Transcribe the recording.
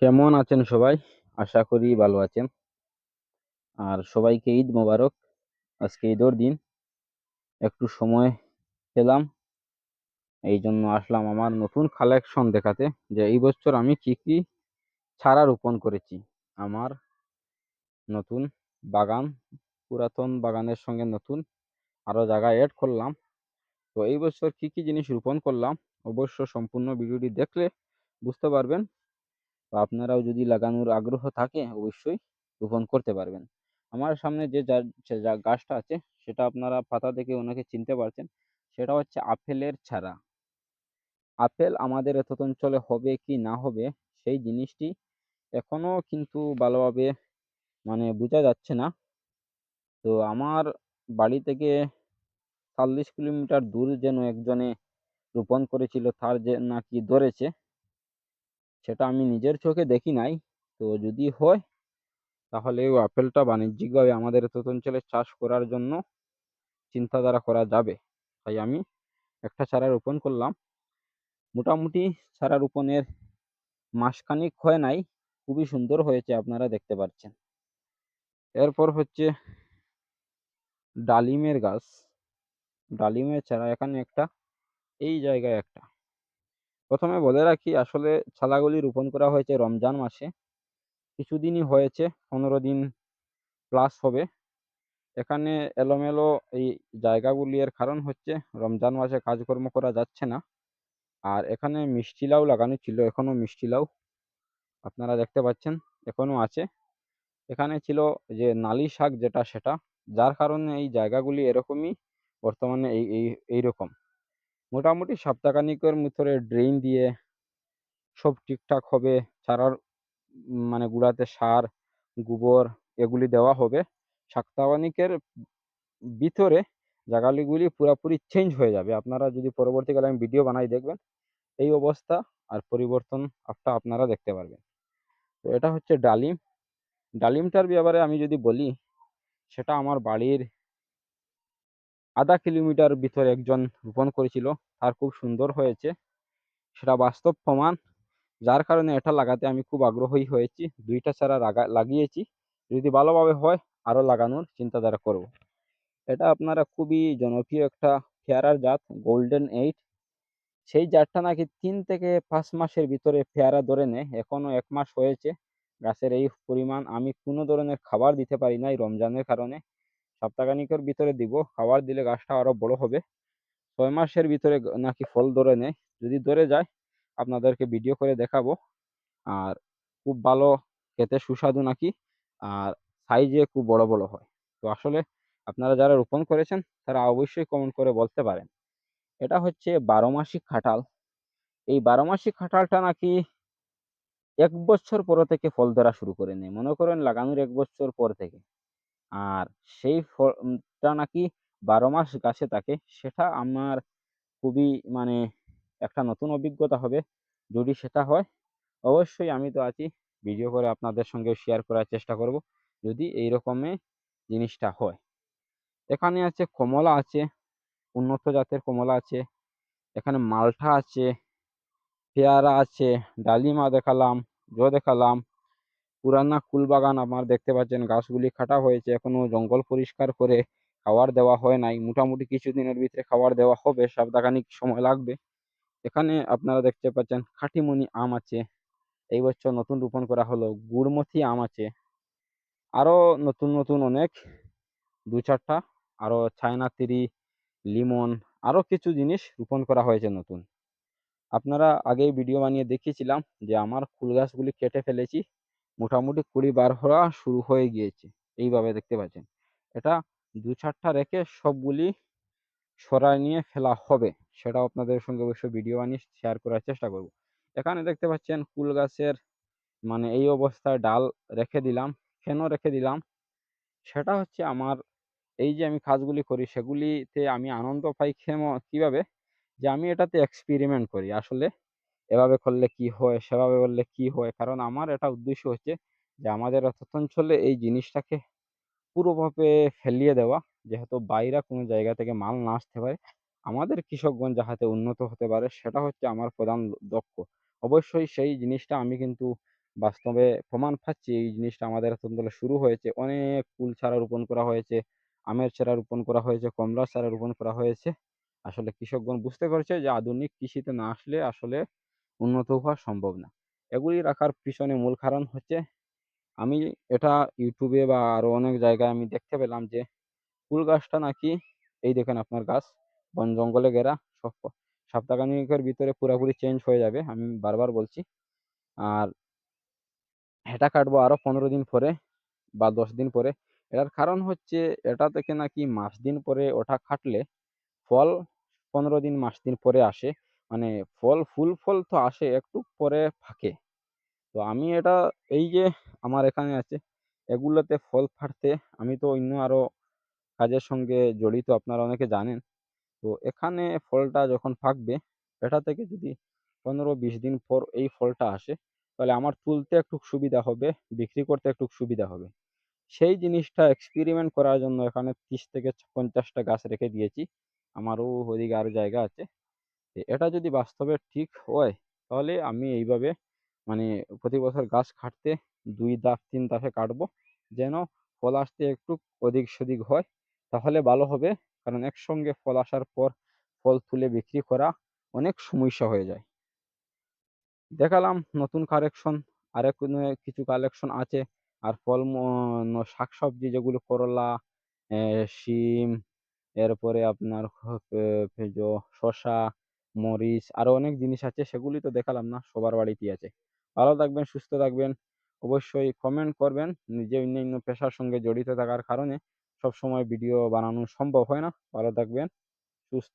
কেমন আছেন সবাই? আশা করি ভালো আছেন। আর সবাইকে ঈদ মোবারক। আজকে ঈদর দিন। একটু সময় পেলাম। এই জন্য আসলাম আমার নতুন কালেকশন দেখাতে, যে এই বছর আমি কি কি ছাড়া রোপণ করেছি। আমার নতুন বাগান, পুরাতন বাগানের সঙ্গে নতুন আরও জায়গা অ্যাড করলাম। তো এই বছর কি কি জিনিস রোপণ করলাম? অবশ্য সম্পূর্ণ ভিডিওটি দেখলে বুঝতে পারবেন। তো আপনারাও যদি লাগানোর আগ্রহ থাকে, অবশ্যই রোপণ করতে পারবেন। আমার সামনে যে গাছটা আছে, সেটা আপনারা পাতা দেখে ওনাকে চিনতে পারছেন। সেটা হচ্ছে আপেলের চারা। আপেল আমাদের এত অঞ্চলে হবে কি না হবে, সেই জিনিসটি এখনও কিন্তু ভালোভাবে মানে বোঝা যাচ্ছে না। তো আমার বাড়ি থেকে চল্লিশ কিলোমিটার দূর যেন একজনে রোপণ করেছিল, তার যে নাকি ধরেছে সেটা আমি নিজের চোখে দেখি নাই। তো যদি হয়, তাহলে ওই আপেলটা বাণিজ্যিকভাবে আমাদের অঞ্চলে চাষ করার জন্য চিন্তাধারা করা যাবে। তাই আমি একটা চারা রোপণ করলাম। মোটামুটি চারা রোপণের মাসখানিক হয় নাই, খুবই সুন্দর হয়েছে আপনারা দেখতে পাচ্ছেন। এরপর হচ্ছে ডালিমের গাছ। ডালিমের চারা এখানে একটা, এই জায়গায় একটা। প্রথমে বলে রাখি, আসলে ছালাগুলি রোপণ করা হয়েছে রমজান মাসে। কিছুদিনই হয়েছে, পনেরো দিন প্লাস হবে। এখানে এলোমেলো এই জায়গাগুলি এর কারণ হচ্ছে, রমজান মাসে কাজকর্ম করা যাচ্ছে না। আর এখানে মিষ্টি লাউ লাগানো ছিল, এখনও মিষ্টি লাউ আপনারা দেখতে পাচ্ছেন, এখনও আছে। এখানে ছিল যে নালি শাক যেটা, সেটা, যার কারণে এই জায়গাগুলি এরকমই বর্তমানে এই এই, এইরকম। মোটামুটি সপ্তাহখানিকের ভিতরে ড্রেন দিয়ে সব ঠিকঠাক হবে। চারার মানে গুড়াতে সার, গোবর এগুলি দেওয়া হবে। সপ্তাহখানিকের ভিতরে জায়গাগুলি পুরোপুরি চেঞ্জ হয়ে যাবে। আপনারা যদি পরবর্তীকালে আমি ভিডিও বানাই দেখবেন, এই অবস্থা আর পরিবর্তন একটা আপনারা দেখতে পারবেন। তো এটা হচ্ছে ডালিম। ডালিমটার ব্যাপারে আমি যদি বলি, সেটা আমার বাড়ির আধা কিলোমিটার ভিতরে একজন রোপণ করেছিল। তার খুব সুন্দর হয়েছে। সেটা বাস্তব প্রমাণ। যার কারণে এটা লাগাতে আমি খুব আগ্রহী হয়েছি। দুইটা চারা লাগিয়েছি। যদি ভালোভাবে হয়, আরও লাগানোর চিন্তাধারা করব। এটা আপনারা খুবই জনপ্রিয় একটা পেয়ারার জাত গোল্ডেন এইট সেই জাতটা নাকি তিন থেকে পাঁচ মাসের ভিতরে পেয়ারা ধরে নেয়। এখনও এক মাস হয়েছে। গাছের এই পরিমাণ আমি কোনো ধরনের খাবার দিতে পারি না এই রমজানের কারণে। সপ্তাহখানিকের ভিতরে দিব, খাবার দিলে গাছটা আরও বড় হবে। ছয় মাসের ভিতরে নাকি ফল ধরে নেয়, যদি ধরে যায়, আপনাদেরকে ভিডিও করে দেখাবো। আর খুব ভালো, খেতে সুস্বাদু নাকি, আর সাইজে খুব বড় বড় হয়। তো আসলে আপনারা যারা রোপণ করেছেন, তারা অবশ্যই কমেন্ট করে বলতে পারেন। এটা হচ্ছে বারো মাসি খাটাল। এই বারো মাসি খাটালটা নাকি এক বছর পর থেকে ফল ধরা শুরু করে নেয়। মনে করেন লাগানোর এক বছর পর থেকে। আর সেই ফলটা নাকি বারো মাস গাছে থাকে, সেটা আমার খুবই মানে একটা নতুন অভিজ্ঞতা হবে। যদি সেটা হয়, অবশ্যই আমি তো আছি ভিডিও করে আপনাদের সঙ্গে শেয়ার করার চেষ্টা করব, যদি এই রকমের জিনিসটা হয়। এখানে আছে কমলা আছে, উন্নত জাতের কমলা আছে, এখানে মালটা আছে, পেয়ারা আছে, ডালিমা দেখালাম, জো দেখালাম পুরানা কুলবাগান আমার দেখতে পাচ্ছেন, গাছগুলি কাটা হয়েছে, এখনও জঙ্গল পরিষ্কার করে খাবার দেওয়া হয় নাই, মোটামুটি কিছুদিনের ভিতরে খাবার দেওয়া হবে, সপ্তাহখানিক সময় লাগবে। এখানে আপনারা দেখতে পাচ্ছেন খাটিমনি আম আছে, এই বছর নতুন রোপণ করা হলো, গুড়মথি আম আছে, আরও নতুন নতুন অনেক, দু চারটা, আরও চায়না তিরি, লিমন, আরও কিছু জিনিস রোপণ করা হয়েছে নতুন। আপনারা আগেই ভিডিও বানিয়ে দেখিয়েছিলাম যে আমার ফুল গাছগুলি কেটে ফেলেছি মোটামুটি কুড়ি বার হওয়া শুরু হয়ে গিয়েছে। এইভাবে দেখতে পাচ্ছেন। এটা দু চারটা রেখে সবগুলি সরাই নিয়ে ফেলা হবে। সেটা আপনাদের সঙ্গে অবশ্যই ভিডিও বানিয়ে শেয়ার করার চেষ্টা করব। এখানে দেখতে পাচ্ছেন কুল গাছের মানে এই অবস্থায় ডাল রেখে দিলাম কেন রেখে দিলাম। সেটা হচ্ছে আমার এই যে আমি কাজগুলি করি, সেগুলিতে আমি আনন্দ পাই কেমন কীভাবে? যে আমি এটাতে এক্সপেরিমেন্ট করি। আসলে এভাবে করলে কি হয় সেভাবে করলে কি হয় কারণ আমার এটা উদ্দেশ্য হচ্ছে যে আমাদের অঞ্চলে এই জিনিসটাকে পুরোভাবে ফেলিয়ে দেওয়া যেহেতু বাইরে কোনো জায়গা থেকে মাল না আসতে পারে আমাদের কৃষকগণ যাহাতে উন্নত হতে পারে সেটা হচ্ছে আমার প্রধান লক্ষ্য অবশ্যই সেই জিনিসটা আমি কিন্তু বাস্তবে প্রমাণ পাচ্ছি এই জিনিসটা আমাদের অঞ্চলে শুরু হয়েছে। অনেক কুল চারা রোপণ করা হয়েছে, আমের চারা রোপণ করা হয়েছে, কমলার চারা রোপণ করা হয়েছে। আসলে কৃষকগণ বুঝতে পেরেছে যে আধুনিক কৃষিতে না আসলে আসলে উন্নত হওয়া সম্ভব না। এগুলি রাখার পিছনে মূল কারণ হচ্ছে, আমি এটা ইউটিউবে বা আরও অনেক জায়গায় আমি দেখতে পেলাম যে, ফুল গাছটা নাকি, এই দেখেন আপনার গাছ, বন জঙ্গলে ঘেরা, সব সপ্তাহখানেকের ভিতরে পুরাপুরি চেঞ্জ হয়ে যাবে। আমি বারবার বলছি। আর এটা কাটবো আরও পনেরো দিন পরে বা ১০ দিন পরে। এটার কারণ হচ্ছে, এটা থেকে নাকি মাস দিন পরে ওটা কাটলে, ফল ১৫ দিন, মাস দিন পরে আসে। মানে ফল ফুল ফল তো আসে একটু পরে ফাঁকে। তো আমি এটা এই যে আমার এখানে আছে এগুলোতে ফল ফাটতে আমি তো অন্য আরও কাজের সঙ্গে জড়িত আপনারা অনেকে জানেন। তো এখানে ফলটা যখন পাকবে এটা থেকে যদি ১৫-২০ দিন পর এই ফলটা আসে তাহলে আমার তুলতে একটু সুবিধা হবে, বিক্রি করতে একটু সুবিধা হবে। সেই জিনিসটা এক্সপেরিমেন্ট করার জন্য এখানে ৩০ থেকে পঞ্চাশটা গাছ রেখে দিয়েছি। আমারও ওদিকে আরও জায়গা আছে। এটা যদি বাস্তবে ঠিক হয় তাহলে আমি এইভাবে মানে প্রতি বছর গাছ কাটতে ২ ধাপ ৩ ধাপে কাটবো। যেন ফল আসতে একটু অধিক সেদিক হয়। তাহলে ভালো হবে। কারণ একসঙ্গে ফল আসার পর ফল তুলে বিক্রি করা অনেক সমস্যা হয়ে যায়। দেখালাম নতুন কালেকশন কোনো কিছু কালেকশন আছে। আর ফলম শাকসবজি যেগুলো করলা, শিম, এরপরে আপনার শসা, মরিচ আরও অনেক জিনিস আছে সেগুলি তো দেখালাম না, সবার বাড়িতেই আছে। ভালো থাকবেন, সুস্থ থাকবেন। অবশ্যই কমেন্ট করবেন। নিজে অন্যান্য পেশার সঙ্গে জড়িত থাকার কারণে সব সময় ভিডিও বানানো সম্ভব হয় না। ভালো থাকবেন, সুস্থ